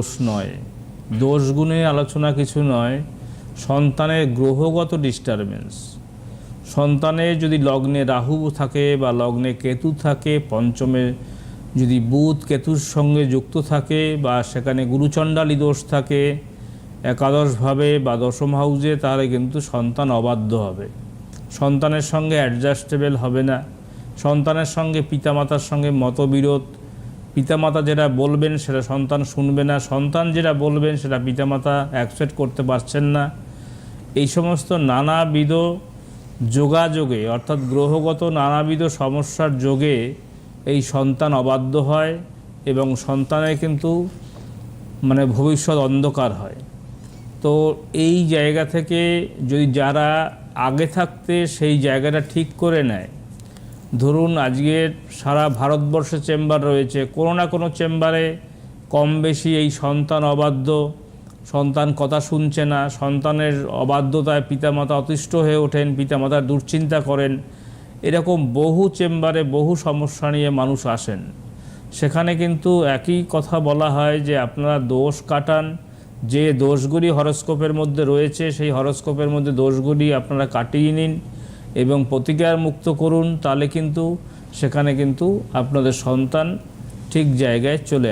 দোষ নয়। দোষ গুণে আলোচনা কিছু নয়। সন্তানের গ্রহগত ডিস্টারবেন্স সন্তানের যদি লগ্নে রাহু থাকে বা লগ্নে কেতু থাকে, পঞ্চমে যদি বুধ কেতুর সঙ্গে যুক্ত থাকে বা সেখানে গুরুচণ্ডালী দোষ থাকে, একাদশভাবে বা দশম হাউজে তাহলে কিন্তু সন্তান অবাধ্য হবে। সন্তানের সঙ্গে অ্যাডজাস্টেবল হবে না। সন্তানের সঙ্গে পিতামাতার সঙ্গে মতবিরোধ পিতামাতা যেটা বলবেন সেটা সন্তান শুনবে না, সন্তান যেটা বলবেন সেটা পিতামাতা অ্যাকসেপ্ট করতে পারছেন না। এই সমস্ত নানাবিধ যোগাযোগে, অর্থাৎ গ্রহগত নানাবিধ সমস্যার যোগে এই সন্তান অবাধ্য হয় এবং সন্তানের কিন্তু মানে ভবিষ্যৎ অন্ধকার হয়। তো এই জায়গা থেকে যদি যারা আগে থাকতে সেই জায়গাটা ঠিক করে নেয় ধরুন আজকে সারা ভারতবর্ষে চেম্বার রয়েছে, কোনো না কোনো চেম্বারে কম বেশি এই সন্তান অবাধ্য, সন্তান কথা শুনছে না, সন্তানের অবাধ্যতায় পিতামাতা অতিষ্ঠ হয়ে ওঠেন, পিতামাতার দুশ্চিন্তা করেন, এরকম বহু চেম্বারে বহু সমস্যা নিয়ে মানুষ আসেন। সেখানে কিন্তু একই কথা বলা হয় যে আপনারা দোষ কাটান, যে দোষগুলি হরস্কোপের মধ্যে রয়েছে সেই হরস্কোপের মধ্যে দোষগুলি আপনারা কাটিয়ে নিন এবং প্রতিকার মুক্ত করুন তাহলে কিন্তু সেখানে কিন্তু আপনাদের সন্তান ঠিক জায়গায় চলে